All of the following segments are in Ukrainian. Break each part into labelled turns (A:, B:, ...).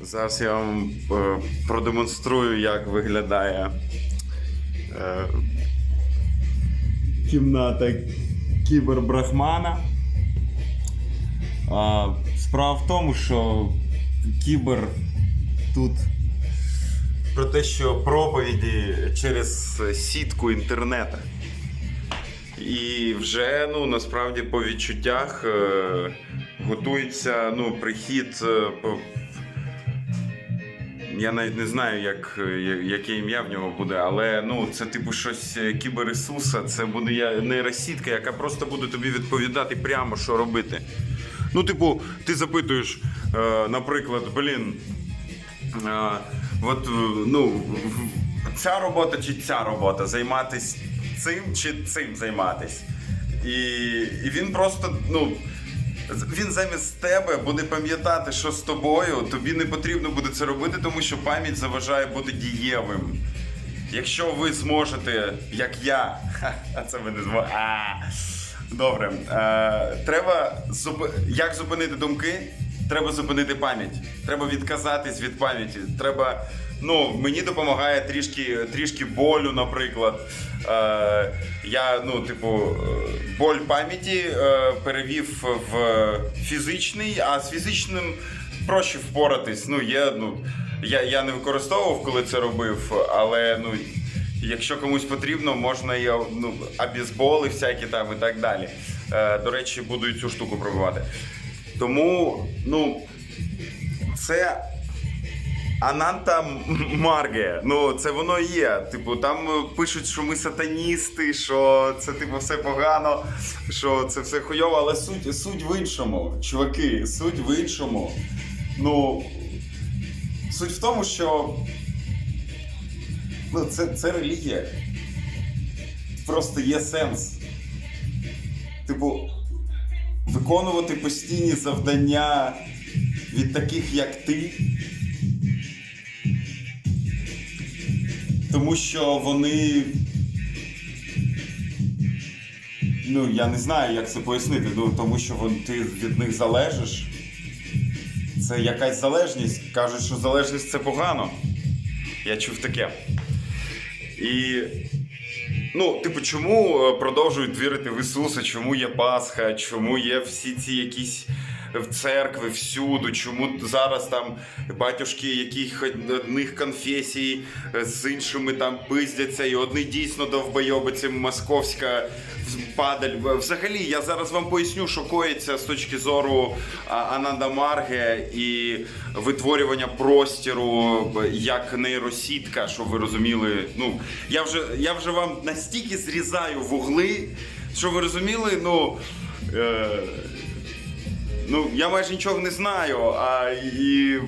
A: Зараз я вам е, продемонструю, як виглядає е, кімната кібербрахмана. Справа в тому, що кібер тут про те, що проповіді через сітку інтернету. І вже ну насправді по відчуттях е, готується ну, прихід. Я навіть не знаю, як, е, яке ім'я в нього буде, але ну це типу щось е, це буде я- нейросітка, яка просто буде тобі відповідати прямо, що робити. Ну, типу, ти запитуєш, е, наприклад, блін, от, ну, ця робота чи ця робота, займатися цим чи цим займатись. І, і він просто, ну. Він замість тебе буде пам'ятати, що з тобою, тобі не потрібно буде це робити, тому що пам'ять заважає бути дієвим. Якщо ви зможете, як я, а це ви не зможете. Добре. Е, треба зуп... як зупинити думки? Треба зупинити пам'ять. Треба відказатись від пам'яті. Треба. Ну, мені допомагає трішки, трішки болю, наприклад. Е, я, ну, типу, боль пам'яті е, перевів в фізичний, а з фізичним проще впоратись. Ну, є, ну, я, я не використовував, коли це робив, але ну, якщо комусь потрібно, можна і ну, обізболи всякі там і так далі. Е, до речі, буду і цю штуку пробувати. Тому, ну, це Ананта Марге. Ну, це воно є. Типу, там е, пишуть, що ми сатаністи, що це типу все погано, що це все хуйово, але суть, суть в іншому, чуваки, суть в іншому. Ну, суть в тому, що ну, це, це релігія. Просто є сенс. Типу, виконувати постійні завдання від таких, як ти. Тому що вони. Ну, я не знаю, як це пояснити. Ну, тому що вон, ти від них залежиш. Це якась залежність. Кажуть, що залежність це погано. Я чув таке. І. Ну, типу, чому е, продовжують вірити в Ісуса? Чому є Пасха? Чому є всі ці якісь в церкви всюду? Чому зараз там батюшки яких одних конфесій е, з іншими там пиздяться, і одні дійсно довбойоби, це московська падаль. Взагалі, я зараз вам поясню, що коїться з точки зору а, Ананда Марге і витворювання простіру як нейросітка, щоб ви розуміли. Ну, я вже, я вже вам настільки зрізаю вугли, що ви розуміли, ну. Е, ну, я майже нічого не знаю, а і.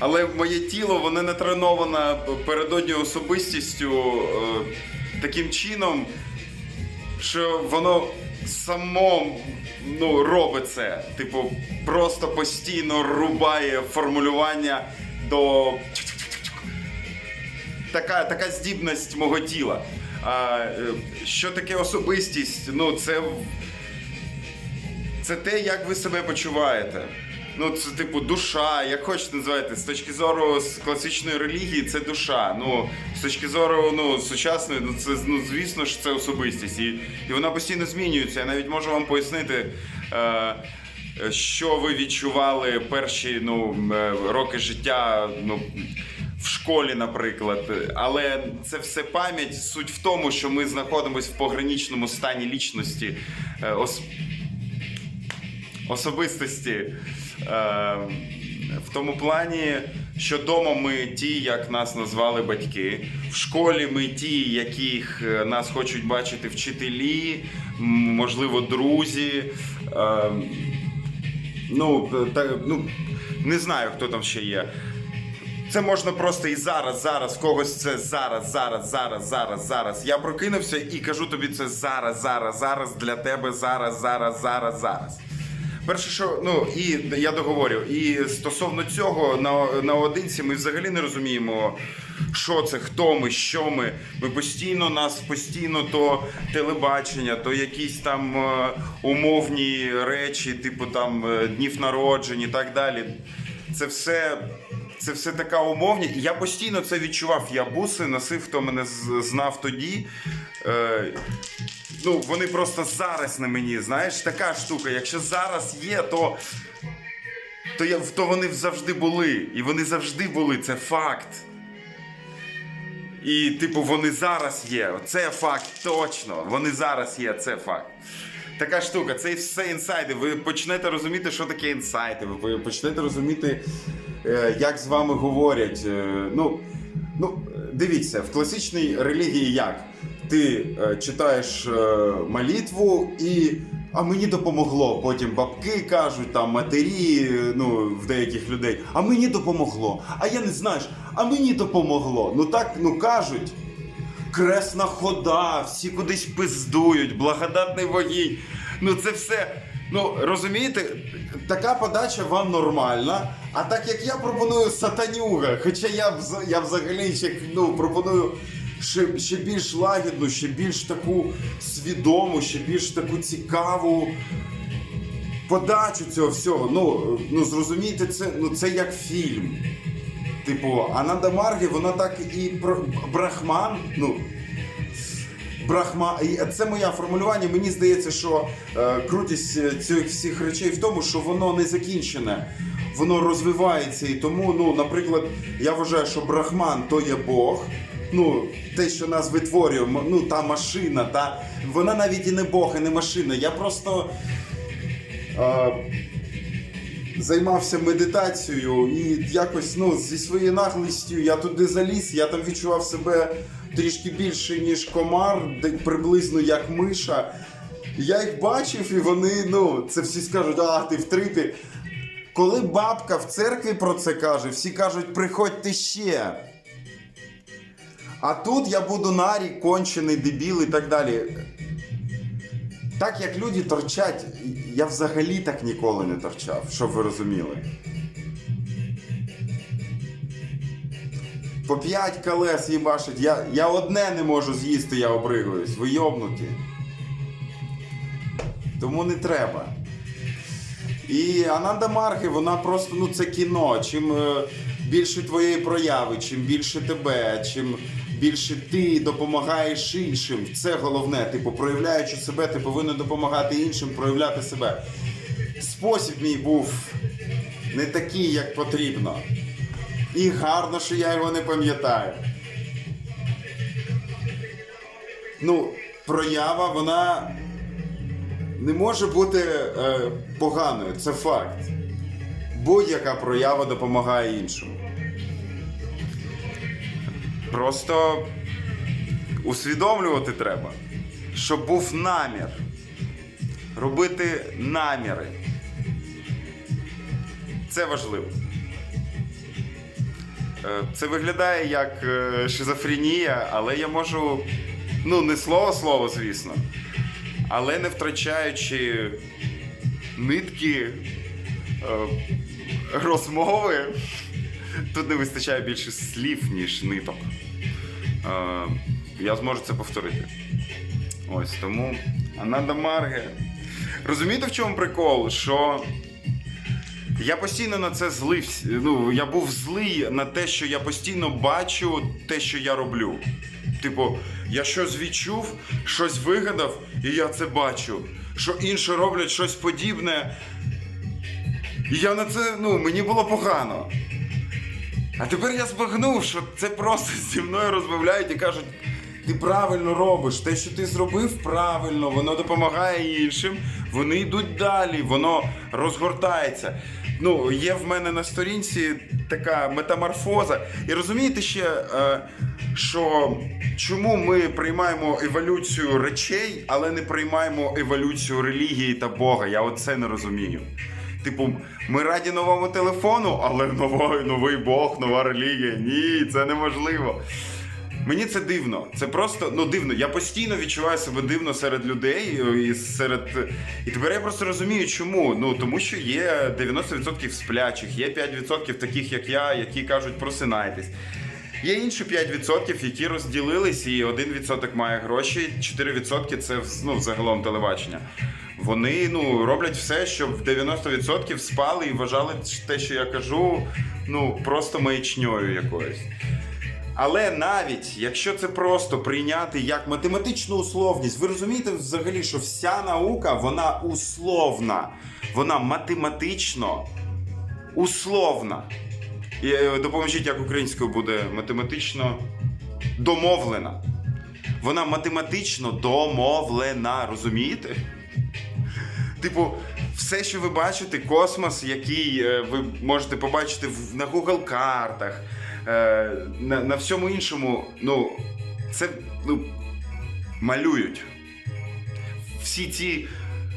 A: Але моє тіло воно не треноване передодньою особистістю е, таким чином, що воно само ну, робить це. Типу, просто постійно рубає формулювання до. Така, така здібність мого тіла. А, е, що таке особистість? Ну, це це те, як ви себе почуваєте. Ну, це типу душа, як хочете називайте. З точки зору класичної релігії, це душа. Ну, з точки зору ну, сучасної, ну це ну, звісно ж це особистість. І, і вона постійно змінюється. Я навіть можу вам пояснити. Е, що ви відчували перші ну, е, роки життя ну, в школі, наприклад. Але це все пам'ять. Суть в тому, що ми знаходимося в пограничному стані лічності. Ос- особистості. Е, в тому плані, що вдома ми ті, як нас назвали батьки, в школі ми ті, яких е, нас хочуть бачити вчителі, можливо, друзі. Е, ну, та, ну, не знаю, хто там ще є. Це можна просто і зараз, зараз, когось це зараз, зараз, зараз, зараз, зараз. Я прокинувся і кажу тобі це зараз, зараз, зараз для тебе, зараз, зараз, зараз, зараз. Перше, що ну і я договорю, і стосовно цього на, наодинці ми взагалі не розуміємо, що це, хто ми, що ми. Ми постійно нас постійно то телебачення, то якісь там е, умовні речі, типу там е, днів народжень і так далі. це все. Це все така умовність. Я постійно це відчував. Я буси носив, хто мене знав тоді. Е, ну, вони просто зараз на мені. Знаєш, така штука. Якщо зараз є, то, то, я, то вони завжди були. І вони завжди були. Це факт. І, типу, вони зараз є. Це факт точно. Вони зараз є, це факт. Така штука, це все інсайди. Ви почнете розуміти, що таке інсайди. Ви почнете розуміти, е, як з вами говорять. Е, Ну, ну, дивіться, в класичній релігії як? Ти е, читаєш е, молитву і. А мені допомогло. Потім бабки кажуть, там матері, е, ну, в деяких людей. А мені допомогло. А я не знаєш, а мені допомогло. Ну так, ну кажуть. Кресна хода, всі кудись пиздують, благодатний вогінь. Ну це все. Ну розумієте, така подача вам нормальна. А так як я пропоную сатанюга, хоча я я взагалі ще ну, пропоную ще, ще більш лагідну, ще більш таку свідому, ще більш таку цікаву подачу цього всього. Ну, ну зрозумійте, це, ну, це як фільм. Типу, Ананда Маргі, вона так і Брахман, ну. Брахма, це моє формулювання. Мені здається, що е, крутість е, цих всіх речей в тому, що воно не закінчене, воно розвивається. І тому, ну, наприклад, я вважаю, що Брахман то є Бог. Ну, те, що нас витворює, ну та машина, та вона навіть і не Бог, і не машина. Я просто. Е, займався медитацією і якось ну, зі своєю наглістю я туди заліз, я там відчував себе трішки більше, ніж комар, приблизно як миша. Я їх бачив, і вони, ну, це всі скажуть, а ти в трипі. Коли бабка в церкві про це каже, всі кажуть, приходьте ще. А тут я буду нарік, кончений, дебіл і так далі. Так як люди торчать, я взагалі так ніколи не торчав, щоб ви розуміли. По п'ять колес їбашить, я, я одне не можу з'їсти, я обригуюсь. Ви йобнуті. Тому не треба. І Ананда Мархи, вона просто ну це кіно. Чим е, більше твоєї прояви, чим більше тебе, чим більше ти допомагаєш іншим. Це головне. Типу, проявляючи себе, ти повинен допомагати іншим, проявляти себе. Спосіб мій був не такий, як потрібно. І гарно, що я його не пам'ятаю. Ну, проява, вона не може бути е, поганою, це факт. Будь-яка проява допомагає іншому. Просто усвідомлювати треба, щоб був намір. Робити наміри. Це важливо. Е, Це виглядає як е, шизофренія, але я можу, ну, не слово слово, звісно, але не втрачаючи нитки е, розмови, тут не вистачає більше слів, ніж ниток. Е, Я зможу це повторити. Ось тому Ананда Марге. Розумієте, в чому прикол? Що я постійно на це злився. Ну, я був злий на те, що я постійно бачу те, що я роблю. Типу, я щось відчув, щось вигадав, і я це бачу. Що інші роблять щось подібне. І я на це, ну, мені було погано. А тепер я збагнув, що це просто зі мною розмовляють і кажуть: ти правильно робиш, те, що ти зробив, правильно, воно допомагає іншим, вони йдуть далі, воно розгортається. Ну, є в мене на сторінці така метаморфоза. І розумієте ще, е, що чому ми приймаємо еволюцію речей, але не приймаємо еволюцію релігії та Бога? Я оце не розумію. Типу, ми раді новому телефону, але новий, новий Бог, нова релігія. Ні, це неможливо. Мені це дивно. Це просто ну дивно. Я постійно відчуваю себе дивно серед людей і серед. І тепер я просто розумію, чому. Ну тому що є 90% сплячих, є 5% таких, як я, які кажуть просинайтесь. Є інші 5%, які розділились, і 1% має гроші, 4% це ну, загалом телебачення. Вони ну, роблять все, щоб 90% спали і вважали те, що я кажу, ну просто маячньою якоюсь. Але навіть якщо це просто прийняти як математичну условність, ви розумієте взагалі, що вся наука вона условна, вона математично условна. І е, допоможіть, як українською буде математично домовлена. Вона математично домовлена, розумієте? Типу, все, що ви бачите, космос, який е, ви можете побачити в- на Google картах, е, на, на всьому іншому, ну, це ну, малюють. Всі ці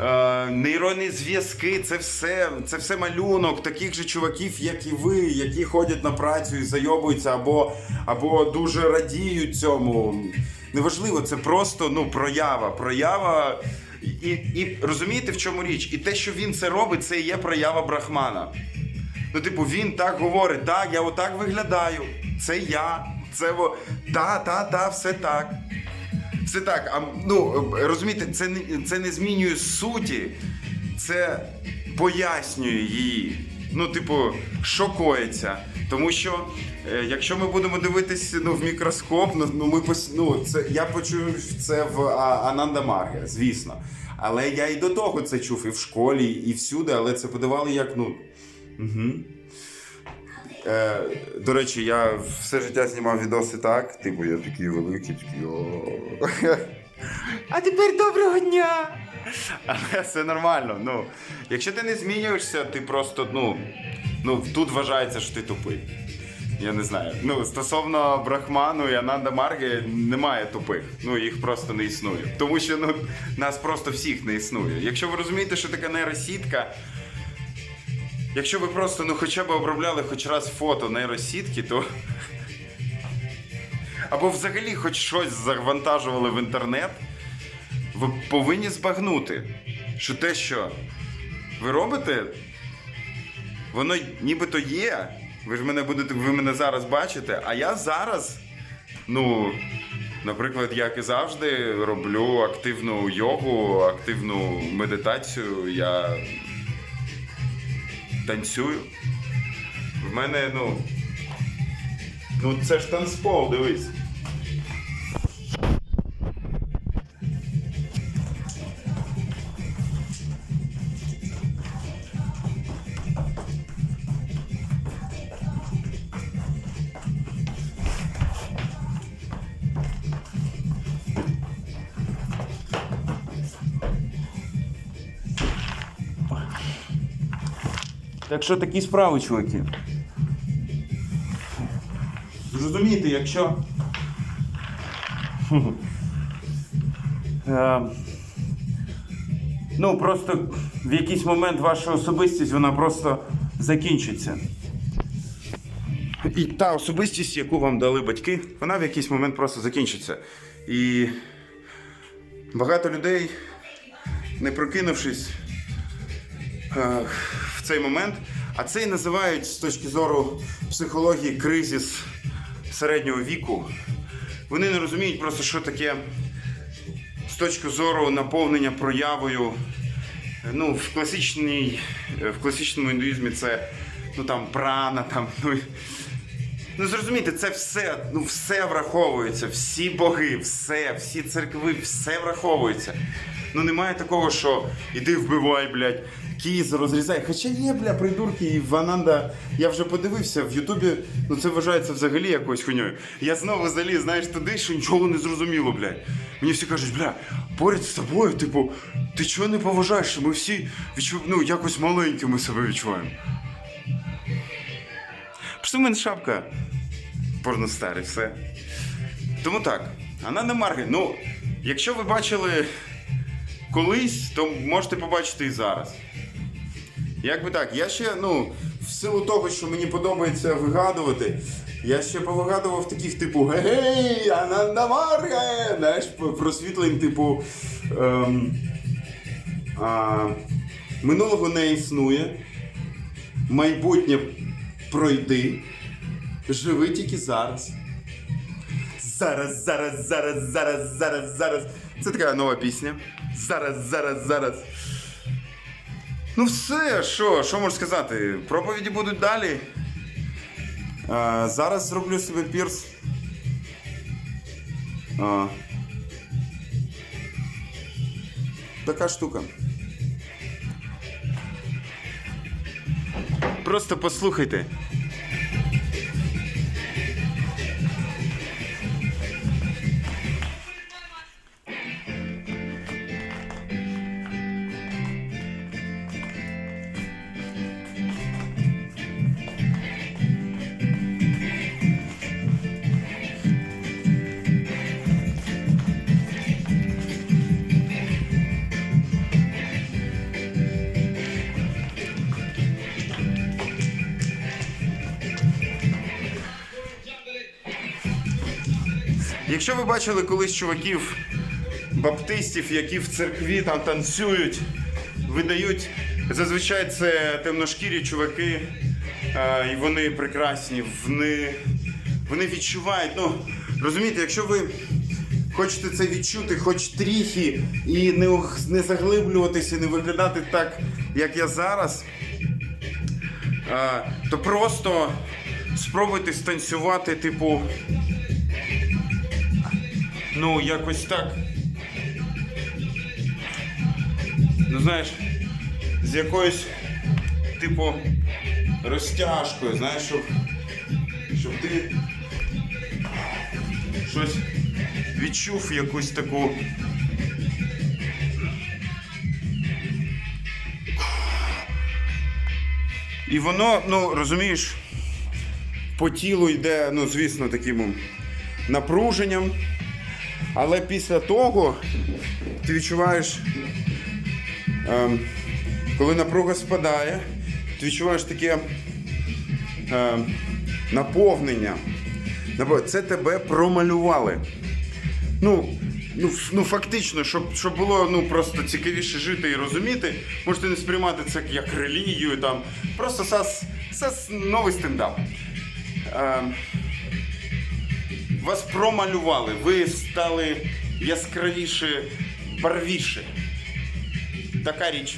A: е, нейронні зв'язки, це все, це все малюнок таких же чуваків, як і ви, які ходять на працю і зайобуються, або, або дуже радіють цьому. Неважливо, це просто ну, проява. Проява. І, і розумієте, в чому річ? І те, що він це робить, це і є проява брахмана. Ну, типу, він так говорить, так, я отак виглядаю. Це я. Це во. Та, та, та, все так. Все так. А, ну, розумієте, це не, це не змінює суті, це пояснює її. Ну, типу, що коїться. Тому що е, якщо ми будемо дивитись ну, в мікроскоп, ну, ну ми ну, це я почув це в Ананда звісно. Але я і до того це чув і в школі, і всюди, але це подавали як ну. Угу. Е, до речі, я все життя знімав відоси так. Типу, я такий великий, такий. А тепер доброго дня! Але все нормально. Ну, якщо ти не змінюєшся, ти просто, ну, ну тут вважається, що ти тупий. Я не знаю. Ну, стосовно Брахману і Ананда Марги немає тупих. Ну, їх просто не існує. Тому що ну, нас просто всіх не існує. Якщо ви розумієте, що таке нейросітка, Якщо ви просто ну хоча б обробляли хоч раз фото нейросітки, то. Або взагалі хоч щось завантажували в інтернет, ви повинні збагнути, що те, що ви робите, воно нібито є. Ви ж мене будете, ви мене зараз бачите, а я зараз, ну, наприклад, як і завжди, роблю активну йогу, активну медитацію. Я танцюю. В мене, ну. Ну це ж танцпол, дивись. Так що такі справи, чуваки. Розумієте, якщо. Е, Ну, просто в якийсь момент ваша особистість вона просто закінчиться. І та особистість, яку вам дали батьки, вона в якийсь момент просто закінчиться. І багато людей, не прокинувшись, е, цей момент. А це і називають з точки зору психології кризис середнього віку. Вони не розуміють просто, що таке з точки зору наповнення проявою. Ну, в класичній, в класичному індуїзмі це ну там прана, там. Ну, Ну зрозумійте, це все, ну все враховується, всі боги, все, всі церкви, все враховується. Ну немає такого, що іди вбивай, блядь, кіз розрізай. Хоча є, бля, придурки, і Вананда, я вже подивився в Ютубі, ну це вважається взагалі якоюсь хуйньою. Я знову заліз, знаєш, туди, що нічого не зрозуміло, блядь. Мені всі кажуть, бля, поряд з тобою, типу, ти чого не поважаєш? Ми всі відчу... ну, якось маленькими себе відчуваємо. Просто в мене шапка порностар все. Тому так, Ананда Марги, ну, якщо ви бачили колись, то можете побачити і зараз. Як би так, я ще, ну, в силу того, що мені подобається вигадувати, я ще повигадував таких, типу, гей, Ананда Марге! Знаєш, просвітлень, типу. Ем, а, минулого не існує. Майбутнє пройди. Живи тільки зараз. Зараз, зараз, зараз, зараз, зараз, зараз. Це така нова пісня. Зараз, зараз, зараз. Ну все, що, що можу сказати? Проповіді будуть далі. А, зараз зроблю собі пірс. А. Така штука. Просто послухайте. Якщо ви бачили колись чуваків баптистів, які в церкві там танцюють, видають, зазвичай це темношкірі чуваки, і вони прекрасні, вони, вони відчувають. Ну, розумієте, якщо ви хочете це відчути, хоч трохи, і не, не заглиблюватися, не виглядати так, як я зараз, то просто спробуйте станцювати, типу. Ну, якось так. Ну, знаєш, з якоюсь, типу, розтяжкою, знаєш, щоб, щоб ти щось відчув якусь таку. І воно, ну, розумієш, по тілу йде, ну, звісно, таким напруженням. Але після того ти відчуваєш, ем, коли напруга спадає, ти відчуваєш таке ем, наповнення. Це тебе промалювали. Ну, ну, ну фактично, щоб, щоб було ну, просто цікавіше жити і розуміти, можете не сприймати це як релігію, там, просто сас, сас новий стендап. Ем, вас промалювали, ви стали яскравіше, барвіше. Така річ.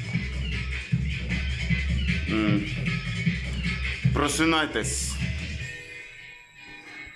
A: Просинайтесь,